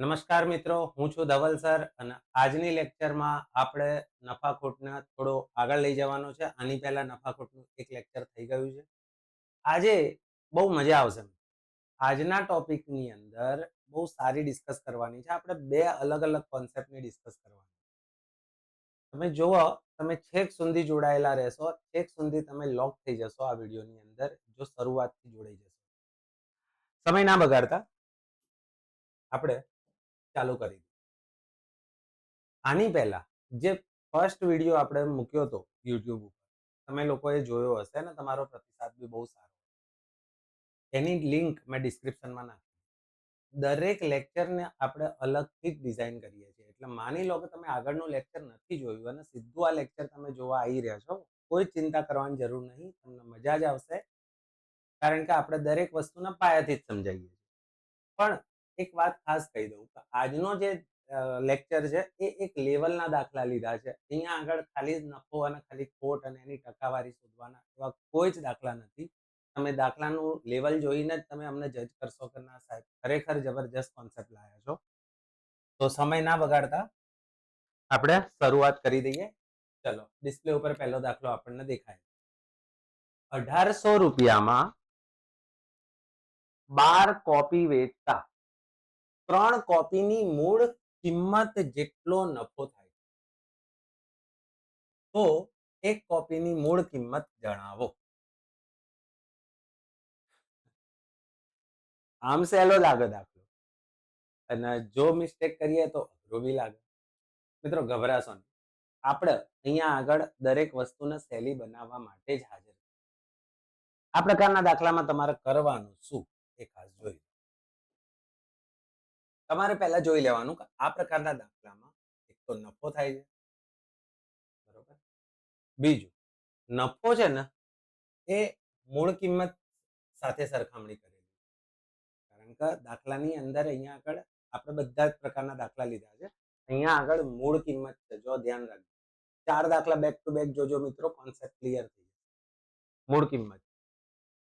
નમસ્કાર મિત્રો, હું છું ધવલ સર અને આજની લેક્ચરમાં આપણે નફાખોટને થોડો આગળ લઈ જવાનો છે. આની પહેલા નફાખોટનું એક લેક્ચર થઈ ગયું છે. આજે બહુ મજા આવશે. આજના ટોપિકની અંદર બહુ સારી ડિસ્કસ કરવાની છે. આપણે બે અલગ અલગ કોન્સેપ્ટની ડિસ્કસ કરવાની તમે જુઓ, તમે છેક સુધી જોડાયેલા રહેશો, છેક સુધી તમે લોક થઈ જશો આ વિડીયોની અંદર, જો શરૂઆતથી જોડાઈ જશો. સમય ના બગાડતા. આપણે ચાલુ કરી આની પહેલા જે ફર્સ્ટ વીડિયો આપણે મૂક્યો હતો યુટ્યુબ ઉપર, તમે લોકોએ જોયો હશે ને, તમારો પ્રતિસાદ બી બહુ સારો એની લિંક મેં ડિસ્ક્રિપ્શનમાં નાખી. દરેક લેક્ચરને આપણે અલગથી જ ડિઝાઇન કરીએ છીએ. એટલે માની લો કે તમે આગળનું લેક્ચર નથી જોયું અને સીધું આ લેક્ચર તમે જોવા આવી રહ્યા છો, કોઈ ચિંતા કરવાની જરૂર નહીં, તમને મજા જ આવશે. કારણ કે આપણે દરેક વસ્તુના પાયાથી જ સમજાવીએ છીએ. પણ એક વાત ખાસ કહી દઉં કે આજનો જે લેક્ચર છે, એ એક લેવલના દાખલા લીધા છે. અહીંયા આગળ ખાલી નફો અને ખાલી ખોટ અને એની ટકાવારી શોધવાના એવા કોઈ જ દાખલા નથી. તમે દાખલાનું લેવલ જોઈને જ તમે અમને જજ કરશો કે ના સાહેબ, ખરેખર જબરજસ્ત કોન્સેપ્ટ લાયા છો. તો સમય ના બગાડતા આપણે શરૂઆત કરી દઈએ. ચલો ડિસ્પ્લે ઉપર પહેલો દાખલો આપણને દેખાય. અઢારસો રૂપિયામાં બાર કોપી વેચતા ત્રણ કોપીની મૂળ કિંમત જેટલો નફો થાય. તો એક કોપીની મૂળ કિંમત જણાવો. આમ સહેલો લાગે દાખલો. અને જો મિસ્ટેક કરીએ તો અઘરો બી લાગે. મિત્રો ગભરાશો નહીં. આપણે અહીંયા આગળ દરેક વસ્તુને સહેલી બનાવવા માટે જ હાજર. આ પ્રકારના દાખલામાં તમારે કરવાનું શું? એ ખાસ જોઈ લો. તમારે પહેલા જોઈ લેવાનું કે આ પ્રકારના દાખલામાં એક તો નફો થાય છે. બરોબર? બીજું, નફો છે ને, એ મૂળ કિંમત સાથે સરખામણી કરેલી કારણ કે દાખલાની અંદર અહીંયા આગળ આપણે બધા જ પ્રકારના દાખલા લીધા છે. અહીંયા આગળ મૂળ કિંમત છે, જો ધ્યાન રાખજો. ચાર દાખલા બેક ટુ બેક જોજો મિત્રો કોન્સેપ્ટ ક્લિયર થઈ જશે. મૂળ કિંમત.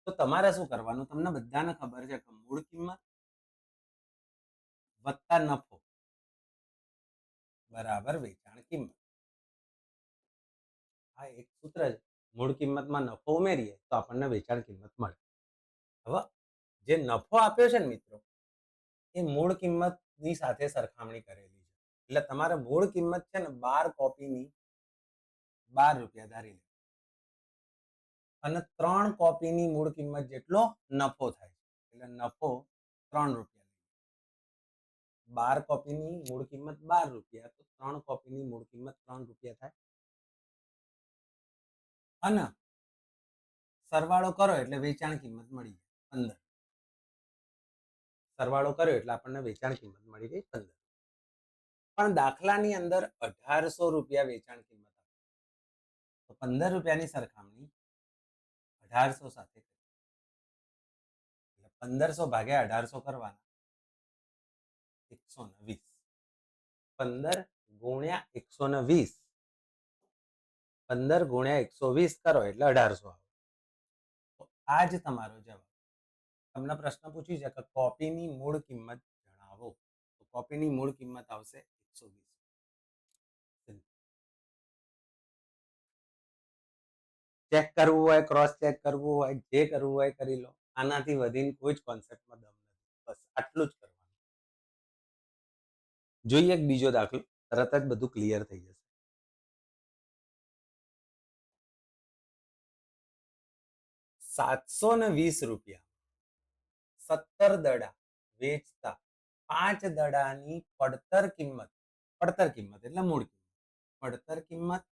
તો તમારે શું કરવાનું? તમને બધાને ખબર છે કે મૂળ કિંમત વત્તા નફો. બરાબર વેચાણ કિંમત. આ એક સૂત્ર છે, મૂળ કિંમતમાં નફો ઉમેરીએ તો આપણને વેચાણ કિંમત મળે. હવે, જે નફો આપ્યો છે ને મિત્રો, એ મૂળ કિંમતની સાથે સરખામણી કરેલી છે. એટલે તમારે મૂળ કિંમત છે ને બાર કોપીની બાર રૂપિયા ધારી લે અને ત્રણ કોપીની મૂળ કિંમત જેટલો નફો થાય એટલે નફો ત્રણ રૂપિયા બાર કોપીની મૂળ કિંમત બાર રૂપિયા, તો ત્રણ કોપીની મૂળ કિંમત ત્રણ રૂપિયા થાય. અને સરવાળો કરો એટલે વેચાણ કિંમત મળી જાય પંદર. સરવાળો કર્યો એટલે આપણને વેચાણ કિંમત મળી ગઈ પંદર. પણ દાખલાની અંદર અઢારસો રૂપિયા વેચાણ કિંમત તો પંદર રૂપિયાની સરખામણી અઢારસો સાથે પંદરસો ભાગ્યા અઢારસો કરવાના. એકસો ને વીસ. પંદર ગુણ્યા એકસો ને વીસ. પંદર ગુણ્યા એકસો વીસ કરો એટલે અઢારસો આવે. તો આ જ તમારો જવાબ. તમને પ્રશ્ન પૂછ્યું છે કે કોપીની મૂળ કિંમત જણાવો. તો કોપીની મૂળ કિંમત આવશે એકસો વીસ. ચેક કરવું હોય, ક્રોસ ચેક કરવું હોય, જે કરવું હોય કરી લો. આનાથી વધીને કોઈ જ કોન્સેપ્ટમાં દમ નથી. બસ આટલું જ કરવાનું જોઈએ એક બીજો દાખલો, તરત જ બધું ક્લિયર થઈ જશે. સાતસો ને વીસ રૂપિયા. સત્તર દડા વેચતા પાંચ દડાની પડતર કિંમત પડતર કિંમત એટલે મૂળ કિંમત. પડતર કિંમત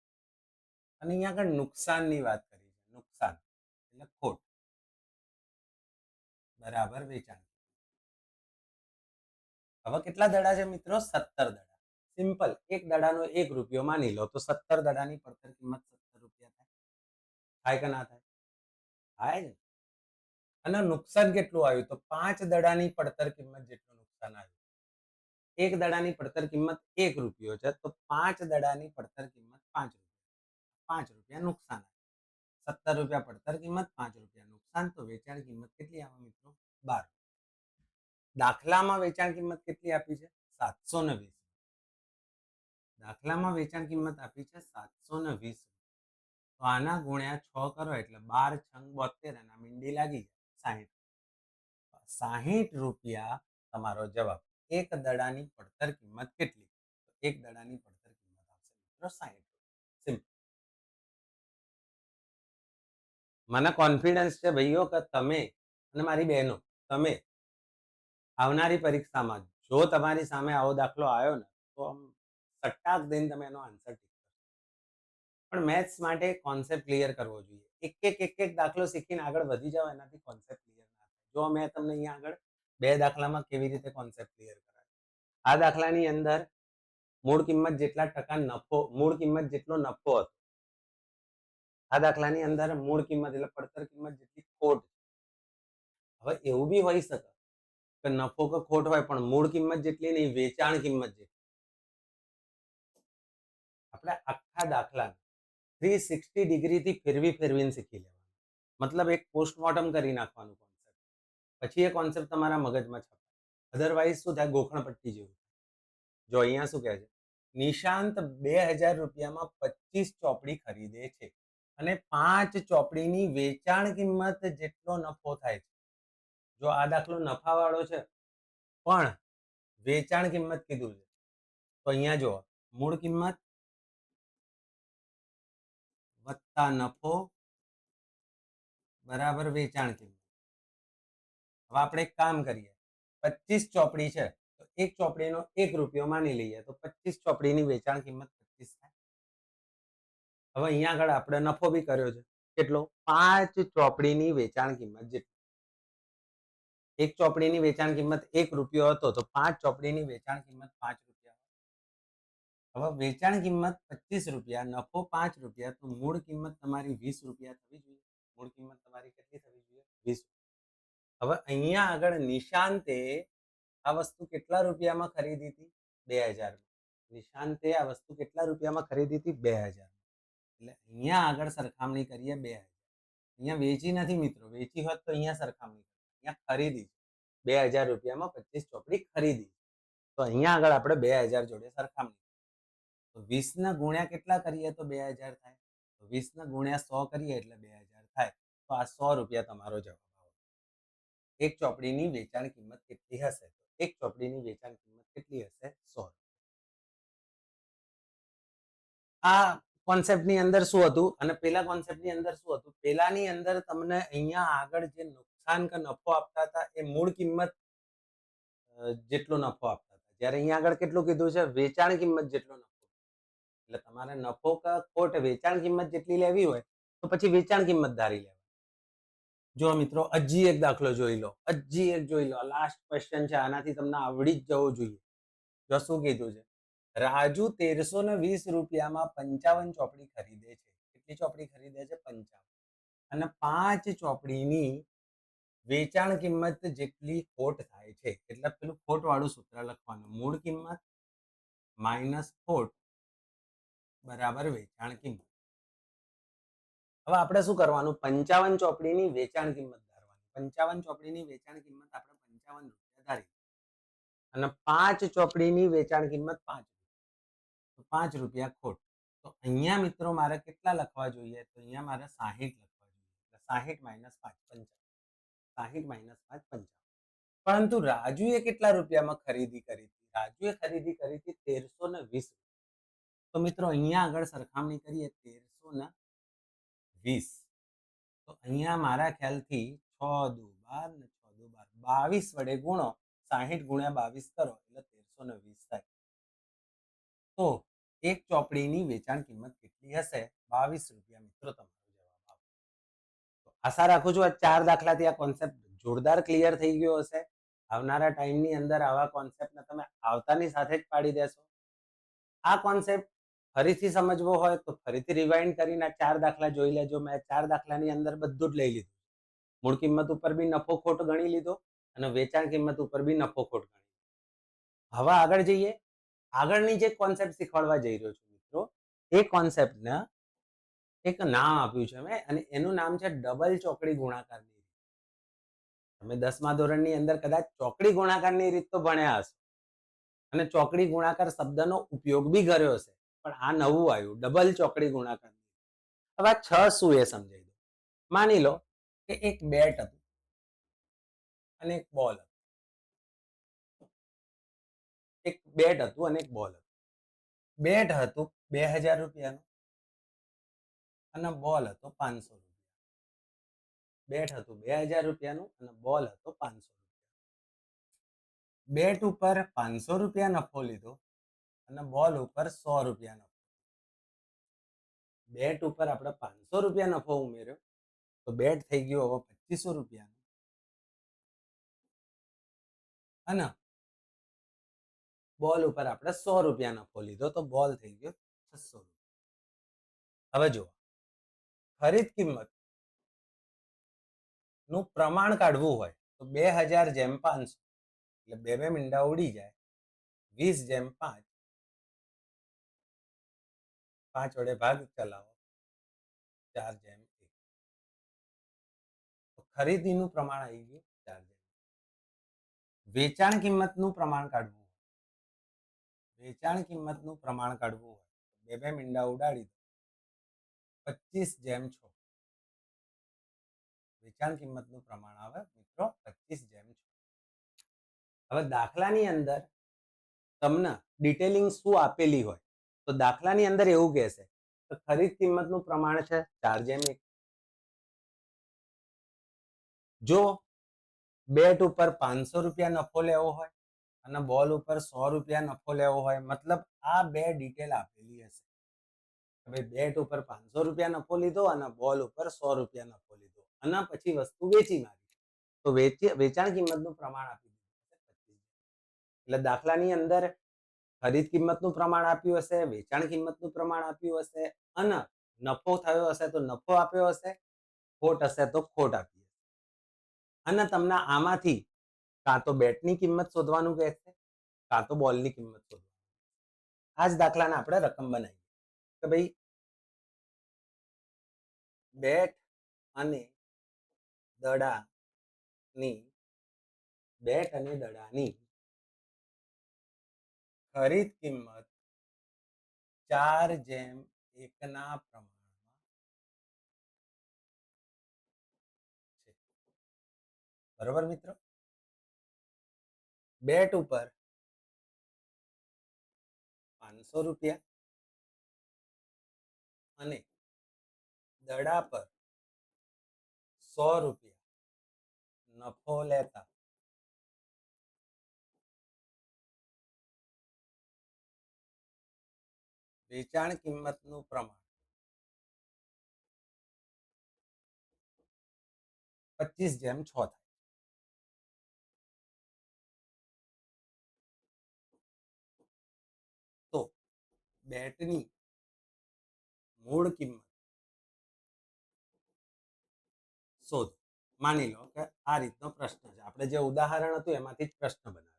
અને અહીંયા આગળ નુકસાનની વાત કરી છે, નુકસાન એટલે ખોટ. બરાબર વેચાણ. હવે કેટલા દડા છે મિત્રો? સત્તર દડા. સિમ્પલ, એક દડાનો એક રૂપિયો માની લો તો સત્તર દડાની પડતર કિંમત સત્તર રૂપિયા થાય. થાય કે ના થાય? થાય ને. અને નુકસાન કેટલું આવ્યું? તો પાંચ દડાની પડતર કિંમત જેટલું નુકસાન આવ્યું. એક દડાની પડતર કિંમત એક રૂપિયો છે, તો પાંચ દડાની પડતર કિંમત પાંચ રૂપિયા. પાંચ રૂપિયા નુકસાન આવ્યું. સત્તર રૂપિયા પડતર કિંમત, પાંચ રૂપિયા નુકસાન, તો વેચાણ કિંમત કેટલી આવે મિત્રો? બાર. દાખલામાં વેચાણ કિંમત કેટલી આપી છે? સાતસો ને વીસ. દાખલામાં વેચાણ કિંમત આપી છે સાતસો ને વીસ. તો આના ગુણ્યા છ કરો એટલે બાર છંગ બોતેર અને મીંડી લાગી જાય સાહીઠ. સાહીઠ રૂપિયા તમારો જવાબ. એક દડાની પડતર કિંમત કેટલી? એક દડાની પડતર કિંમત આવશે મિત્રો સાહીઠ સિમ્પલ. મને કોન્ફિડન્સ છે ભાઈઓ કે તમે અને મારી બહેનો, તમે આવનારી પરીક્ષામાં જો તમારી સામે આવો દાખલો આવ્યો ને, તો આમ સટ્ટાક દઈને તમે એનો આન્સર ટીક પણ મેથ્સ માટે કોન્સેપ્ટ ક્લિયર કરવો જોઈએ. એક એક એક એક દાખલો શીખીને આગળ વધી જાવ એનાથી કોન્સેપ્ટ ક્લિયર ના થાય. જો મેં તમને અહીંયા આગળ બે દાખલામાં કેવી રીતે કોન્સેપ્ટ ક્લિયર કરાવ્યો આ દાખલાની અંદર મૂળ કિંમત જેટલા ટકા નફો, મૂળ કિંમત જેટલો નફો હતો. આ દાખલાની અંદર મૂળ કિંમત એટલે પડતર કિંમત જેટલી ખોટ. હવે એવું બી હોઈ શકે કે નફો કે ખોટ હોય, પણ મૂળ કિંમત જેટલી નહીં, વેચાણ કિંમત જેટલી. આપણે આખા દાખલા થ્રી સિક્સટી ડિગ્રીથી ફેરવી ફેરવીને શીખી લેવાનું. મતલબ એક પોસ્ટમોર્ટમ કરી નાખવાનું કોન્સેપ્ટ પછી એ કોન્સેપ્ટ તમારા મગજમાં છપાય. અધરવાઇઝ શું થાય? ગોખણપટ્ટી જેવું જો અહીંયા શું કહે છે? નિશાંત બે હજાર રૂપિયામાં પચીસ ચોપડી ખરીદે છે. અને પાંચ ચોપડીની વેચાણ કિંમત જેટલો નફો થાય છે. જો આ દાખલો નફાવાળો છે, પણ વેચાણ કિંમત કીધું છે. તો અહીંયા જો મૂળ કિંમત વત્તા નફો બરાબર વેચાણ કિંમત. હવે આપણે એક કામ કરીએ, પચીસ ચોપડી છે, તો એક ચોપડીનો એક રૂપિયો માની લઈએ, તો પચીસ ચોપડીની વેચાણ કિંમત પચીસ થાય. હવે અહીંયા આગળ આપણે નફો બી કર્યો છે, કેટલો? પાંચ ચોપડીની વેચાણ કિંમત, જેટલી એક ચોપડીની વેચાણ કિંમત એક રૂપિયો હતો, તો પાંચ ચોપડીની વેચાણ કિંમત પાંચ રૂપિયા હવે વેચાણ કિંમત પચીસ રૂપિયા, નફો પાંચ રૂપિયા, તો મૂળ કિંમત તમારી વીસ રૂપિયા થવી જોઈએ. મૂળ કિંમત તમારી કેટલી થવી જોઈએ? વીસ હવે અહીંયા આગળ નિશાંતે આ વસ્તુ કેટલા રૂપિયામાં ખરીદી હતી? બે હજારમાં. નિશાંતે આ વસ્તુ કેટલા રૂપિયામાં ખરીદી હતી? બે હજારમાં. એટલે અહીંયા આગળ સરખામણી કરીએ બે હજાર. અહીંયા વેચી નથી મિત્રો, વેચી હોત તો અહીંયા સરખામણી અહીંયા ખરીદી બે હજાર રૂપિયામાં પચીસ ચોપડી ખરીદી તો અહીંયા આગળ આપણે બે હજાર જોડે સરખામણી તો વીસના ગુણ્યા કેટલા કરીએ તો બે હજાર થાય? તો વીસના ગુણ્યા સો કરીએ એટલે બે હજાર થાય. તો આ સો રૂપિયા તમારો જવાબ આવે એક ચોપડીની વેચાણ કિંમત કેટલી હશે? તો એક ચોપડીની વેચાણ કિંમત કેટલી હશે? સો આ કોન્સેપ્ટની અંદર શું હતું? અને પેલા કોન્સેપ્ટની અંદર શું હતું? પેલાની અંદર તમને અહીંયા આગળ જે નુકસાન કે નફો આપતા હતા એ મૂળ કિંમત જેટલો નફો આપતા હતા. જ્યારે અહીંયા આગળ કેટલું કીધું છે? વેચાણ કિંમત જેટલો નફો. એટલે તમારે નફો કે ખોટ વેચાણ કિંમત જેટલી લેવી હોય, તો પછી વેચાણ કિંમત ધારી લેવા જો મિત્રો, હજી એક દાખલો જોઈ લો. હજી એક જોઈ લો. લાસ્ટ ક્વેશ્ચન છે. આનાથી તમને આવડી જ જવું જોઈએ. જો શું કીધું છે? રાજુ તેરસો ને વીસ રૂપિયામાં પંચાવન ચોપડી ખરીદે છે. કેટલી ચોપડી ખરીદે છે? પંચાવન. અને પાંચ ચોપડીની વેચાણ કિંમત જેટલી ખોટ થાય છે, એટલે પેલું ખોટ વાળું સૂત્ર લખવાનું. મૂળ કિંમત માઇનસ ખોટ બરાબર વેચાણ કિંમત. હવે આપણે શું કરવાનું? પંચાવન ચોપડીની વેચાણ કિંમત ધારવાની. પંચાવન ચોપડીની વેચાણ કિંમત આપણે પંચાવન રૂપિયા ધારી અને પાંચ ચોપડીની વેચાણ કિંમત પાંચ તો પાંચ રૂપિયા ખોટ. તો અહીંયા મિત્રો મારે કેટલા લખવા જોઈએ? તો અહીંયા મારે સાહીઠ લખવા જોઈએ. સાહીઠ માઇનસ પાંચ પંચાવન સાહીઠ માઇનસ પાંચ પંચાવન પરંતુ રાજુએ કેટલા રૂપિયામાં ખરીદી કરી હતી? રાજુએ ખરીદી કરી હતી તેરસો ને વીસ તો મિત્રો, અહીંયા આગળ સરખામણી કરીએ તેરસો ને વીસ. તો અહીંયા મારા ખ્યાલથી છ દુ બાર ને છ દુ બાર, બાવીસ વડે ગુણો સાહીઠ ગુણ્યા બાવીસ કરો એટલે તેરસો ને વીસ થાય. તો એક ચોપડીની વેચાણ કિંમત કેટલી હશે? બાવીસ રૂપિયા મિત્રો તમારો. જવાબ આવશે તો આશા રાખું છું આ ચાર દાખલાથી આ કોન્સેપ્ટ જોરદાર ક્લિયર થઈ ગયો હશે. આવનારા ટાઈમની અંદર આવા કોન્સેપ્ટને તમે આવતાની સાથે જ પાડી દેશો. આ કોન્સેપ્ટ ફરીથી સમજવો હોય તો ફરીથી રિવાઇન્ડ કરીને આ ચાર દાખલા જોઈ લેજો. મેં ચાર દાખલાની અંદર બધું જ લઈ લીધું મૂળ કિંમત ઉપર બી નફો ખોટ ગણી લીધો અને વેચાણ કિંમત ઉપર બી નફો ખોટ ગણી હવે આગળ જઈએ. આગળની જે કોન્સેપ્ટ શીખવાડવા જઈ રહ્યો છું મિત્રો, એ કોન્સેપ્ટને એક નામ આપ્યું છે મેં, અને એનું નામ છે ડબલ ચોકડી ગુણાકારની રીત. તમે દસમા ધોરણની અંદર કદાચ ચોકડી ગુણાકારની રીત તો ભણ્યા હશો. અને ચોકડી ગુણાકાર શબ્દનો ઉપયોગ બી કર્યો હશે, પણ આ નવું આવ્યું, ડબલ ચોકડી ગુણાકાર હવે છ શું એ સમજાઈ દો. માની લો કે એક બેટ હતું. અને એક બોલ હતો. એક બેટ હતું અને એક બોલ હતું. બેટ હતું બે હજાર રૂપિયાનું. અને બોલ હતો પાંચસો રૂપિયા. બેટ હતું બે હજાર રૂપિયાનું અને બોલ હતો પાંચસો રૂપિયા. બેટ ઉપર પાંચસો રૂપિયા નફો લીધો અને બોલ ઉપર સો રૂપિયા નફો બેટ ઉપર આપણે પાંચસો રૂપિયા નફો ઉમેર્યો તો બેટ થઈ ગયો હવે પચીસો રૂપિયાનો. અને બોલ ઉપર આપણે સો રૂપિયા નફો લીધો તો બોલ થઈ ગયો છસો રૂપિયા. હવે જુઓ. ખરીદ કિંમતનું પ્રમાણ કાઢવું હોય તો બે હજાર જેમ પાંચસો એટલે બે બે મીંડા ઉડી જાય, વીસ જેમ પાંચ પાંચ વડે ભાગ ચલાવો, ચાર જેમ એક. ખરીદીનું પ્રમાણ આવી ગયું ચાર જેમ વેચાણ કિંમતનું પ્રમાણ કાઢવું વેચાણ કિંમતનું પ્રમાણ કાઢવું હોય બે બે મીંડા ઉડાડી દો. પચીસ જેમ છો. વેચાણ કિંમતનું પ્રમાણ આવે મિત્રો પચીસ જેમ છો. હવે દાખલાની અંદર તમને ડિટેલિંગ શું આપેલી હોય? તો દાખલાની અંદર એવું કહેશે કે ખરીદ કિંમતનું પ્રમાણ છે ચાર જેમ એક. જો બેટ ઉપર પાંચસો રૂપિયા નફો લેવો હોય અને બોલ ઉપર સો રૂપિયા નફો લેવો હોય, મતલબ આ બે ડિટેલ આપેલી હશે. હવે બેટ ઉપર પાંચસો રૂપિયા નફો લીધો અને બોલ ઉપર સો રૂપિયા નફો લીધો. અને પછી વસ્તુ વેચી મારી. તો વેચી, વેચાણ કિંમતનું પ્રમાણ આપી દીધું એટલે દાખલાની અંદર ખરીદ કિંમતનું પ્રમાણ આપ્યું હશે, વેચાણ કિંમતનું પ્રમાણ આપ્યું હશે અને નફો થયો હશે તો નફો આપ્યો હશે, ખોટ હશે તો ખોટ આપી હશે. અને તમને આમાંથી કાં તો બેટની કિંમત શોધવાનું કહેશે, કાં તો બોલની કિંમત શોધવાનું આ જ દાખલાને આપણે રકમ બનાવીએ. કે ભાઈ બેટ અને દડાની, બેટ અને દડાની ખરીદ કિંમત ચાર જેમ એકના પ્રમાણમાં છે. બરોબર મિત્રો? બેટ ઉપર પાંચસો રૂપિયા અને દડા પર સો રૂપિયા નફો લેતા. વેચાણ કિંમતનું પ્રમાણ. પચીસ જેમ છ થાય. તો બેટની મૂળ કિંમત. શોધ. માની લો કે આ રીતનો પ્રશ્ન છે. આપણે જે ઉદાહરણ હતું એમાંથી જ પ્રશ્ન બનાવ્યો.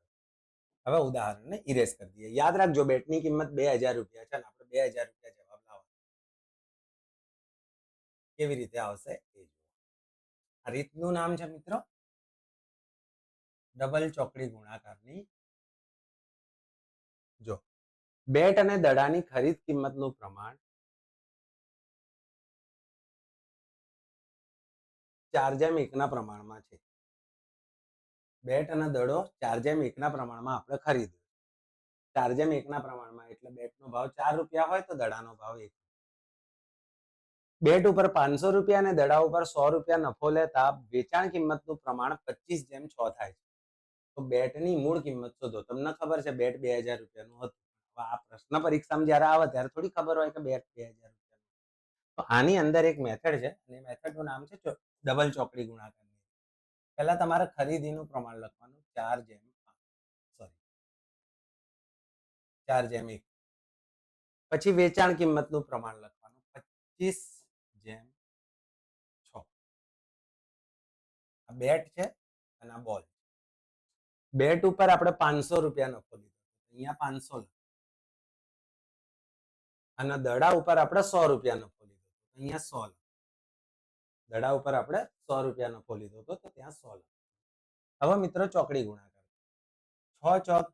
હવે ઉદાહરણને ઇરેઝ કરી દઈએ. યાદ રાખજો, બેટની કિંમત બે હજાર રૂપિયા છે આપણે બે હજાર રૂપિયા જવાબ લાવો કેવી રીતે આવશે એ જુઓ. આ રીતનું નામ છે મિત્રો. ડબલ ચોકડી ગુણાકારની. જો. બેટ અને દડાની ખરીદ કિંમતનું પ્રમાણ ચાર જેમ એકના પ્રમાણમાં છે. બેટ અને દડો ચાર જેમ એકના પ્રમાણમાં આપણે ખરીદ્યો ચાર જેમ એકના પ્રમાણમાં, એટલે બેટનો ભાવ ચાર રૂપિયા હોય તો દડાનો ભાવ એક. બેટ ઉપર પાંચસો રૂપિયા અને દડા ઉપર સો રૂપિયા નફો લેતા વેચાણ કિંમતનું પ્રમાણ પચીસ જેમ છ થાય છે. તો બેટની મૂળ કિંમત શોધો. તમને ખબર છે બેટ બે હજાર રૂપિયાનું હતું. આ પ્રશ્ન પરીક્ષામાં જ્યારે આવે ત્યારે થોડી ખબર હોય કે બેટ બે હજાર રૂપિયાનું. તો આની અંદર એક મેથડ છે અને મેથડનું નામ છે ડબલ ચોકડી ગુણાકારની પહેલા તમારે ખરીદીનું પ્રમાણ લખવાનું, ચાર જેમ સોરી ચાર જેમ એક. પછી વેચાણ કિંમતનું પ્રમાણ લખવાનું, પચીસ જેમ છ. આ બેટ છે અને આ બોલ બેટ ઉપર આપણે પાંચસો રૂપિયા નફો લીધો. અહીંયા પાંચસો અને દડા ઉપર આપણે સો રૂપિયા નફો લીધો. અહીંયા સો દડા ઉપર આપણે સો રૂપિયા નફો લીધો હતો તો ત્યાં સો હવે મિત્રો ચોકડી ગુણાકાર. છ ચોક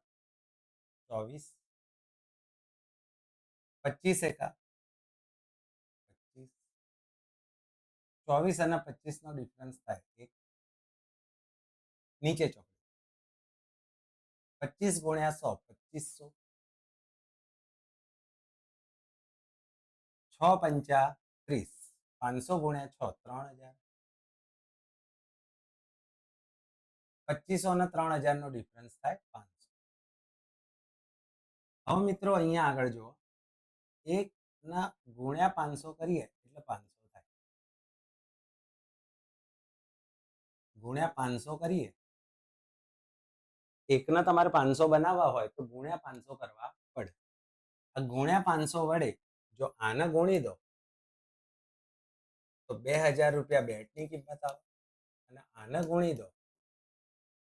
ચોવીસ. પચીસ એકા. ચોવીસ અને પચીસ નો ડિફરન્સ થાય એક. નીચે ચોકડી. પચીસ ગુણ્યા સો, પચીસો. છ પંચા ત્રીસ. પાંચસો ગુણ્યા છ, ત્રણ હજાર. પચીસો અને ત્રણ હજાર નો ડિફરન્સ થાય પાંચસો. હવે મિત્રો અહીંયા આગળ જુઓ. એક ના ગુણ્યા પાંચસો કરીએ એટલે પાંચસો થાય. ગુણ્યા પાંચસો કરીએ. એકના તમારે પાંચસો બનાવવા હોય તો ગુણ્યા પાંચસો કરવા પડે. આ ગુણ્યા પાંચસો વડે જો આને ગુણી દો તો બે હજાર રૂપિયા બેટની કિંમત આવે અને આને ગુણી દો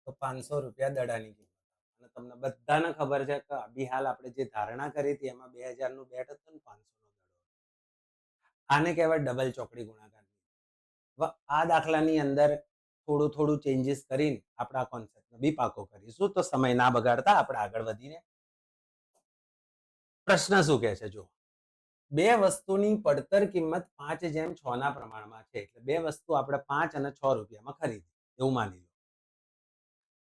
તો પાંચસો રૂપિયા દડાની કિંમત અને તમને બધાને ખબર છે કે અભી હાલ આપણે જે ધારણા કરી હતી એમાં બે હજારનું બેટ હતું ને પાંચસોનો દડો આને કહેવાય ડબલ ચોકડી ગુણાકાર. આ દાખલાની અંદર થોડું થોડું ચેન્જીસ કરીને આપણા કોન્સેપ્ટને બી પાકો કરીશું. તો સમય ના બગાડતા આપણે આગળ વધીને પ્રશ્ન શું કહે છે? જો બે વસ્તુની પડતર કિંમત પાંચ જેમ છ ના પ્રમાણમાં છે. એટલે બે વસ્તુ આપણે પાંચ અને છ રૂપિયામાં ખરીદી. એવું માની લો.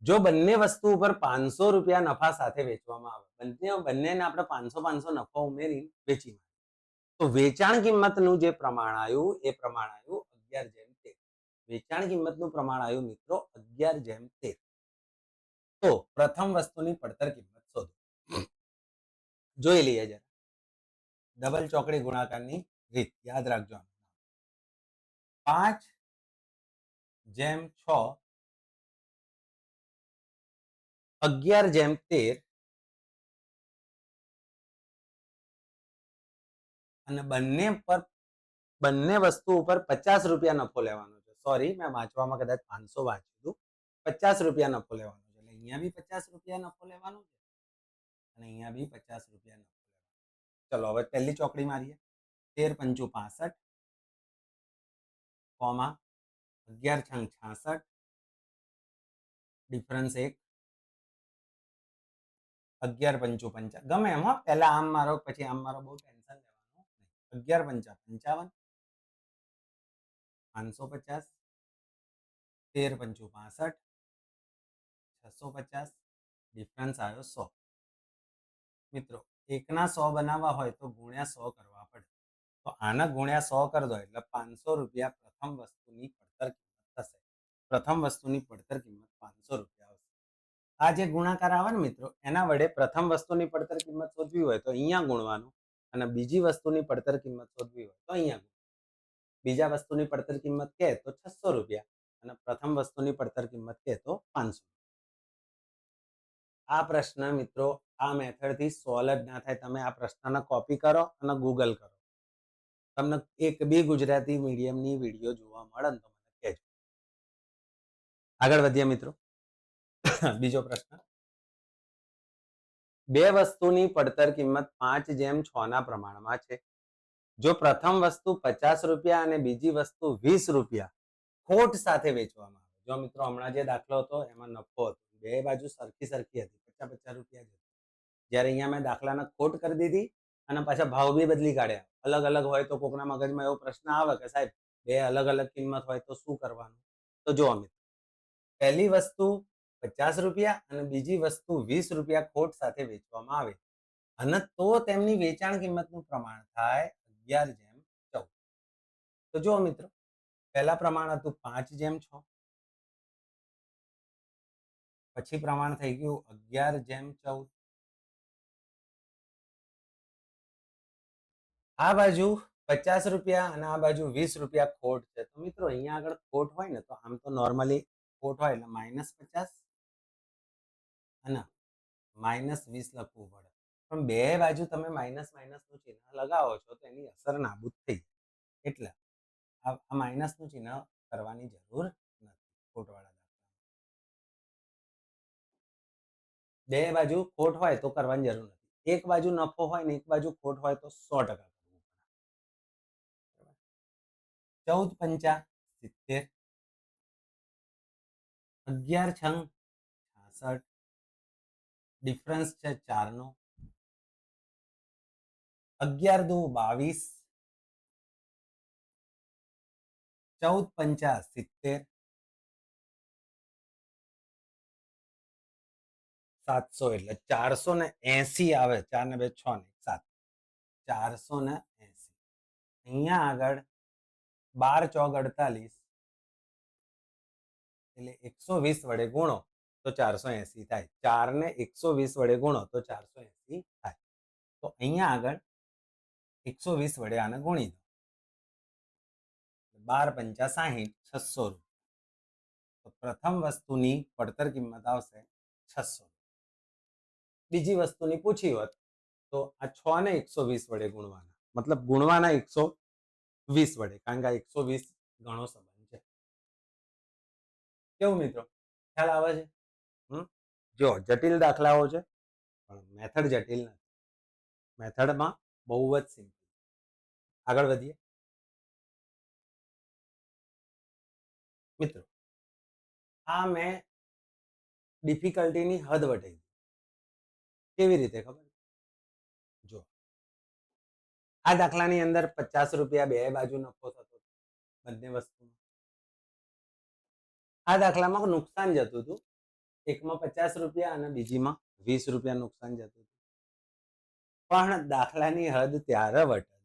જો બંને વસ્તુ ઉપર પાંચસો રૂપિયા નફા સાથે વેચવામાં આવે, બંને, બંનેને આપણે પાંચસો પાંચસો નફો ઉમેરી વેચી તો વેચાણ કિંમતનું જે પ્રમાણ આવ્યું, એ પ્રમાણ આવ્યું અગિયાર જેમ તેર. વેચાણ કિંમતનું પ્રમાણ આવ્યું મિત્રો અગિયાર જેમ તેર. તો પ્રથમ વસ્તુની પડતર કિંમત શોધો. જોઈ લઈએ જરા. ડબલ ચોકડી ગુણાકારની રીત, યાદ રાખજો પાંચ જેમ છ, અગિયાર જેમ તેર, અને બંને પર, બંને વસ્તુ ઉપર પચાસ રૂપિયા નફો લેવાનો છે. સોરી મેં વાંચવામાં કદાચ પાંચસો વાંચ્યું હતું. પચાસ રૂપિયા નફો લેવાનો છે. એટલે અહીંયા બી પચાસ રૂપિયા નફો લેવાનો છે. અને અહીંયા બી પચાસ રૂપિયા નફો ચલો હવે પહેલી ચોકડી મારીએ તેર પંચુ પાસઠ કોમા અગિયાર છંગ છાસઠ ડિફરન્સ એક અગિયાર પંચુ પંચા ગમે એમ હો પહેલા આમ મારો પછી આમ મારો બહુ ટેન્શન લેવાનું નહીં અગિયાર પંચા પંચાવન પાંચસો પચાસ તેર પંચુ પાસઠ છસો પચાસ ડિફરન્સ આવ્યો સો મિત્રો એકના સો બનાવવા હોય તો ગુણ્યા સો કરવા પડે. તો આના ગુણ્યા સો કરી દો એટલે પાંચસો રૂપિયા પ્રથમ વસ્તુની પડતર કિંમત થશે. પ્રથમ વસ્તુની પડતર કિંમત પાંચસો રૂપિયા આવશે. આ જે ગુણાકાર આવે ને મિત્રો, એના વડે પ્રથમ વસ્તુની પડતર કિંમત શોધવી હોય તો અહીંયા ગુણવાનું અને બીજી વસ્તુની પડતર કિંમત શોધવી હોય તો અહીંયા બીજા વસ્તુની પડતર કિંમત કહે તો છસો રૂપિયા અને પ્રથમ વસ્તુની પડતર કિંમત કહે તો પાંચસો. આ પ્રશ્ન મિત્રો આ મેથડથી સોલ્વ જ ના થાય. તમે આ પ્રશ્નને કોપી કરો અને ગૂગલ કરો. તમને એક બી ગુજરાતી મીડિયમની વીડિયો જોવા મળે ને તો મને કહેજો. આગળ વધીએ મિત્રો. બીજો પ્રશ્ન. બે વસ્તુની પડતર કિંમત પાંચ જેમ છ ના પ્રમાણમાં છે. જો પ્રથમ વસ્તુ પચાસ રૂપિયા અને બીજી વસ્તુ વીસ રૂપિયા ખોટ સાથે વેચવામાં આવે. જો મિત્રો હમણાં જે દાખલો હતો, એમાં નફો હતો. બે બાજુ સરખી સરખી હતી. પચાસ પચાસ રૂપિયા જ્યારે અહીંયા મેં દાખલાને ખોટ કરી દીધી અને પાછા ભાવ બી બદલી કાઢ્યા. અલગ અલગ હોય તો કોકના મગજમાં એવો પ્રશ્ન આવે કે સાહેબ, બે અલગ અલગ કિંમત હોય તો શું કરવાનું? તો જો મિત્રો, પહેલી વસ્તુ પચાસ રૂપિયા અને બીજી વસ્તુ વીસ રૂપિયા ખોટ સાથે વેચવામાં આવે. અને તો તેમની વેચાણ કિંમતનું પ્રમાણ થાય અગિયાર જેમ ચૌદ. તો જુઓ મિત્રો, પહેલા પ્રમાણ હતું પાંચ જેમ છ. પછી પ્રમાણ થઈ ગયું અગિયાર જેમ ચૌદ. આ બાજુ પચાસ રૂપિયા અને આ બાજુ વીસ રૂપિયા ખોટ છે. તો મિત્રો, અહીંયા આગળ ખોટ હોય ને, તો આમ તો નોર્મલી ખોટ હોય એટલે માઇનસ પચાસ અને માઇનસ વીસ લખવું પડે. પણ બે બાજુ તમે માઇનસ માઇનસનું ચિહ્ન લગાવો છો, તો એની અસર નાબૂદ થઈ એટલે આ માઇનસનું ચિહ્ન કરવાની જરૂર નથી ખોટવાળા બે બાજુ ખોટ હોય તો કરવાની જરૂર નથી. એક બાજુ નફો હોય ને એક બાજુ ખોટ હોય તો સો ટકા ચૌદ પંચા સિત્તેર અગિયાર છંગ છાસઠ ડિફરન્સ છે ચારનો અગિયાર દુ બાવીસ ચૌદ પંચા સિત્તેર સાતસો એટલે ચારસો ને એસી આવે ચાર ને બે છ ને એક સાત ચારસો ને એસી અહીંયા આગળ બાર ચોક અડતાલીસ એટલે એકસો વીસ વડે ગુણો તો ચારસો એસી થાય ચાર ને એકસો વીસ વડે ગુણો તો ચારસો એસી થાય તો અહીંયા આગળ એકસો વીસ વડે આને ગુણી દો બાર પંચા સાહીઠ છસો રૂપિયા તો પ્રથમ વસ્તુની પડતર કિંમત આવશે છસો બીજી વસ્તુની પૂછી હોત તો આ છ ને એકસો વીસ વડે ગુણવાના મતલબ ગુણવાના એકસો વીસ વડે, કારણ કે એકસો વીસ ગણો સંબંધ છે. કેવું મિત્રો? ખ્યાલ આવે છે? હમ? જો, જટિલ દાખલાઓ છે, પણ મેથડ જટિલ નથી. મેથડમાં બહુ જ સિમ્પલ આગળ વધીએ. મિત્રો, આ મેં ડિફિકલ્ટીની હદ વટાઈ કેવી રીતે ખબર? આ દાખલાની અંદર પચાસ રૂપિયા બે બાજુ નફો થતો બંને વસ્તુમાં આ દાખલામાં નુકસાન જતું હતું. એકમાં પચાસ રૂપિયા અને બીજીમાં વીસ રૂપિયા નુકસાન જતું હતું. પણ દાખલાની હદ ત્યારે વટે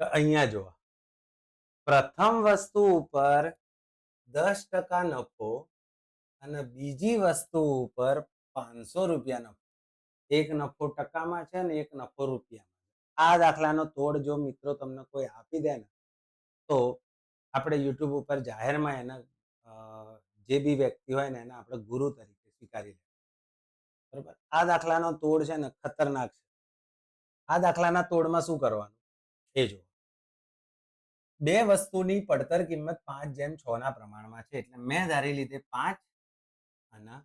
અહીંયા જોવા. પ્રથમ વસ્તુ ઉપર દસ ટકા નફો અને બીજી વસ્તુ ઉપર પાંચસો રૂપિયા નફો. એક નફો ટકામાં છે ને એક નફો રૂપિયામાં. આ દાખલાનો તોડ જો મિત્રો તમને કોઈ આપી દે ને, તો આપણે યુટ્યુબ ઉપર જાહેરમાં એના જે બી વ્યક્તિ હોય ને એને આપણે ગુરુ તરીકે સ્વીકારી લે. બરોબર? આ દાખલાનો તોડ છે ને ખતરનાક છે. આ દાખલાના તોડમાં શું કરવાનું? એ જો બે વસ્તુની પડતર કિંમત પાંચ જેમ છ ના પ્રમાણમાં છે, એટલે મેં ધારી લીધે પાંચ અને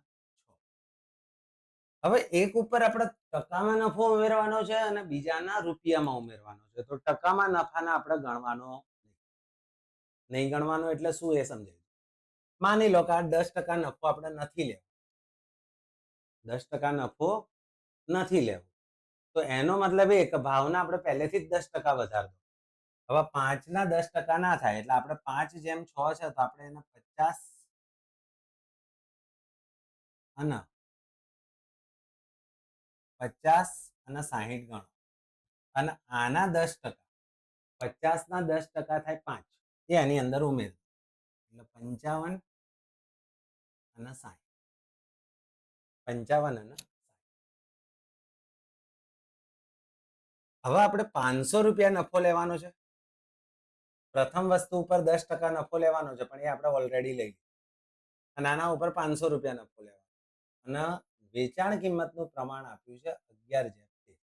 હવે એક ઉપર આપણે ટકામાં નફો ઉમેરવાનો છે અને બીજાના રૂપિયામાં ઉમેરવાનો છે. તો ટકામાં નફાને આપણે ગણવાનો નહીં. ગણવાનો એટલે શું એ સમજાય? માની લો કે આ દસ ટકા નફો આપણે નથી લેવો. દસ ટકા નફો નથી લેવો. તો એનો મતલબ એ કે ભાવના આપણે પહેલેથી જ દસ ટકા વધાર દો. હવે પાંચના દસ ટકા ના થાય એટલે આપણે પાંચ જેમ છ છે તો આપણે એને પચાસ અને પચાસ અને સાહીઠ ગણો. અને આના દસ ટકા પચાસ ના દસ ટકા થાય પાંચ, એ આની અંદર ઉમેર. એટલે પંચાવન અને સાહીઠ. પંચાવન અને હવે આપણે પાંચસો રૂપિયા નફો લેવાનો છે. પ્રથમ વસ્તુ ઉપર દસ ટકા નફો લેવાનો છે, પણ એ આપણે ઓલરેડી લઈ અને આના ઉપર પાંચસો રૂપિયા નફો લેવાનો. અને વેચાણ કિંમતનું પ્રમાણ આપ્યું છે અગિયાર જેમ તેર.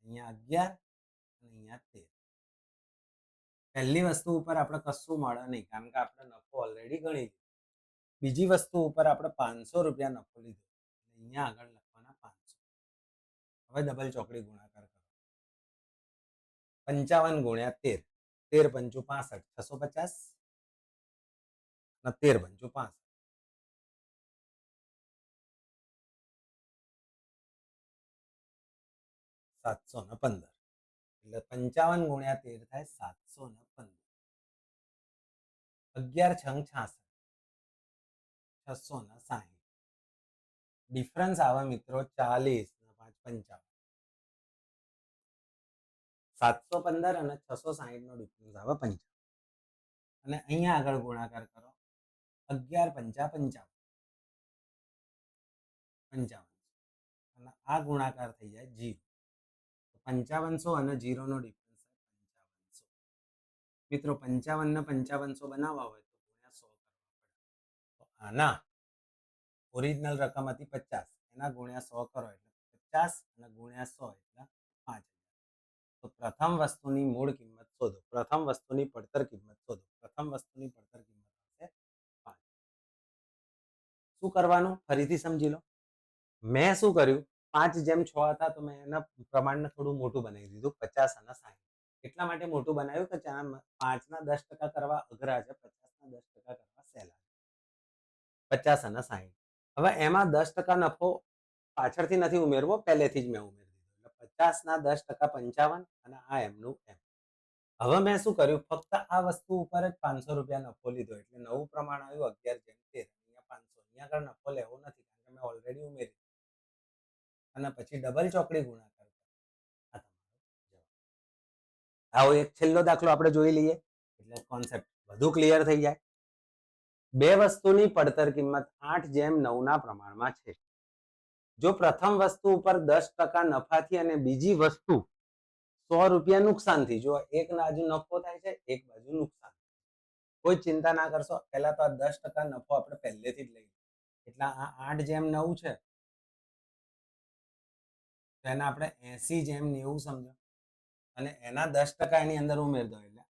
અહીંયા અગિયાર અને અહીંયા તેર. પહેલી વસ્તુ ઉપર આપણે કશું મળે નહીં, કારણ કે આપણે નફો ઓલરેડી ગણી લીધો. બીજી વસ્તુ ઉપર આપણે પાંચસો રૂપિયા નફો લીધો. અહીંયા આગળ લખવાના પાંચસો. હવે ડબલ ચોકડી ગુણાકાર કરો. પંચાવન ગુણ્યા તેર. તેર પંચું પાસઠ, છસો પચાસ. અને તેર પંચું પાસઠ. સાતસો ને પંદર. એટલે પંચાવન ગુણ્યા તેર થાય સાતસો ને પંદર. અગિયાર છંગ છાસઠ. છસો ને સાહીઠ. ડિફરન્સ આવે મિત્રો ચાલીસ ને પાંચ પંચાવન. સાતસો પંદર અને છસો સાહીઠ નો ડિફરન્સ આવે પંચાવન. અને અહીંયા આગળ ગુણાકાર કરો. અગિયાર પંચા પંચાવન. પંચાવન. અને આ ગુણાકાર થઈ જાય જીરો. પંચાવનસો અને જીરોનો ડિફરન્સ પંચાવનસો. મિત્રો પંચાવન ને પંચાવનસો બનાવવા હોય તો ગુણ્યા સો કરવા પડે. તો આના ઓરિજિનલ રકમ હતી પચાસ, એના ગુણ્યા સો કરો એટલે પચાસ અને ગુણ્યા સો એટલે પાંચ તો પ્રથમ વસ્તુની મૂળ કિંમત શોધો. પ્રથમ વસ્તુની પડતર કિંમત શોધો. પ્રથમ વસ્તુની પડતર કિંમત હશે પાંચ. શું કરવાનું? ફરીથી સમજી લો. મેં શું કર્યું? પાંચ જેમ છ હતા, તો મેં એના પ્રમાણને થોડું મોટું બનાવી દીધું, પચાસ અને સાહીઠ એટલા માટે મોટું બનાવ્યું કે પાંચના દસ ટકા કરવા અઘરા છે, પચાસના દસ ટકા કરવા સહેલા પચાસ અને સાહીઠ હવે એમાં દસ ટકા નફો પાછળથી નથી ઉમેરવો, પહેલેથી જ મેં ઉમેરી દીધો. એટલે પચાસના દસ ટકા પંચાવન અને આ એમનું એમ. હવે મેં શું કર્યું? ફક્ત આ વસ્તુ ઉપર જ પાંચસો રૂપિયા નફો લીધો, એટલે નવું પ્રમાણ આવ્યું અગિયાર જેમ તેર અહીંયા પાંચસો અહીંયા આગળ નફો લેવો નથી કારણ કે મેં ઓલરેડી ઉમેરી દીધો. અને પછી ડબલ ચોકડી ગુણાકાર આવો એક છેલ્લો દાખલો આપણે જોઈ લઈએ. એટલે કોન્સેપ્ટ વધુ ક્લિયર થઈ જાય. બે વસ્તુની પડતર કિંમત આઠ જેમ નવના પ્રમાણમાં છે. જો પ્રથમ વસ્તુ ઉપર દસ ટકા નફાથી અને બીજી વસ્તુ સો રૂપિયા નુકસાનથી, જો એક બાજુ નફો થાય છે, એક બાજુ નુકસાન. કોઈ ચિંતા ના કરશો. પહેલા તો આ દસ ટકા નફો આપણે પહેલેથી જ લઈએ એટલે આ આઠ જેમ નવ છે તો એને આપણે એસી જેમ નેવું સમજો અને એના દસ ટકા એની અંદર ઉમેર દો એટલે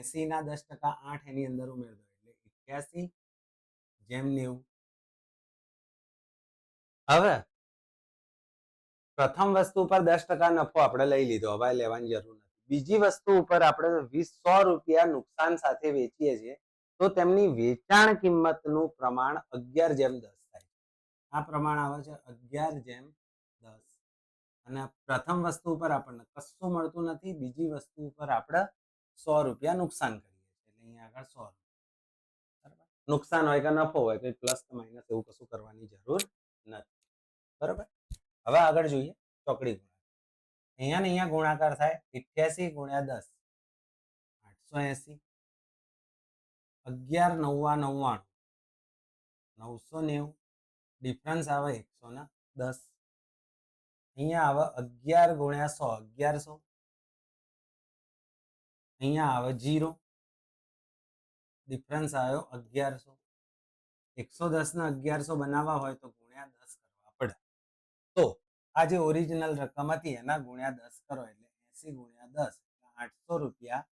એસી ના દસ ટકા આઠ એની અંદર ઉમેર એટલે એક્યાસી જેમ નેવું હવે પ્રથમ વસ્તુ ઉપર દસ ટકા નફો આપણે લઈ લીધો, હવે લેવાની જરૂર નથી. બીજી વસ્તુ ઉપર આપણે વીસ સો રૂપિયા નુકસાન સાથે વેચીએ છીએ, તો તેમની વેચાણ કિંમતનું પ્રમાણ અગિયાર જેમ દસ થાય આ પ્રમાણ આવે છે અગિયાર જેમ અને પ્રથમ વસ્તુ ઉપર આપણને કશું મળતું નથી, બીજી વસ્તુ ઉપર આપણે સો રૂપિયા નુકસાન કરીએ એટલે અહીંયા આગળ સો બરાબર? નુકસાન હોય કે નફો હોય તો પ્લસ કે માઇનસ એવું કશું કરવાની જરૂર નથી. બરાબર? હવે આગળ જોઈએ, ચોકડી ગુણાકાર. અહીંયા ને અહીંયા ગુણાકાર થાય, ઇઠ્યાસી ગુણ્યા દસ, આઠસો એસી. અગિયાર, નવ્વા, નવ્વાણું. નવસો નેવું. ડિફરન્સ આવે એકસો ના દસ. અહીંયા આવે અગિયાર ગુણ્યા સો અગિયારસો અહીંયા આવે જીરો. ડિફરન્સ આવ્યો અગિયારસો એકસો દસ ને અગિયારસો બનાવવા હોય તો ગુણ્યા દસ કરવા પડે. તો આ જે ઓરિજિનલ રકમ હતી એના ગુણ્યા દસ કરો એટલે એસી ગુણ્યા દસ આઠસો રૂપિયા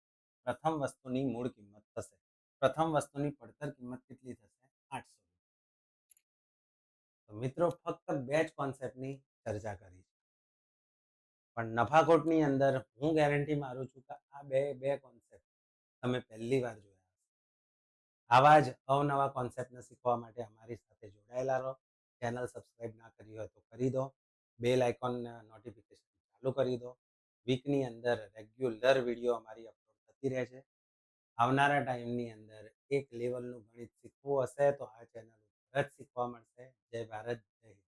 પ્રથમ વસ્તુની મૂળ કિંમત થશે. પ્રથમ વસ્તુની પડતર કિંમત કેટલી થશે? આઠસો. મિત્રો ફક્ત બે જ કોન્સેપ્ટની ચર્ચા કરી પણ નફાખોટની અંદર હું ગેરંટી મારું છું કે આ બે બે કોન્સેપ્ટ તમે પહેલી વાર જોયા આવા જ અવનવા કોન્સેપ્ટને શીખવા માટે અમારી સાથે જોડાયેલા રહો. ચેનલ સબસ્ક્રાઇબ ના કરી હોય તો કરી દો. બેલ આઇકોન નોટિફિકેશન ચાલુ કરી દો. વીકની અંદર રેગ્યુલર વીડિયો અમારી અપલોડ થતી રહે છે. આવનારા ટાઈમની અંદર એક લેવલનું ગણિત શીખવું હશે તો આ ચેનલ ઉપર જ શીખવા મળશે. જય ભારત, જય હિન્દ.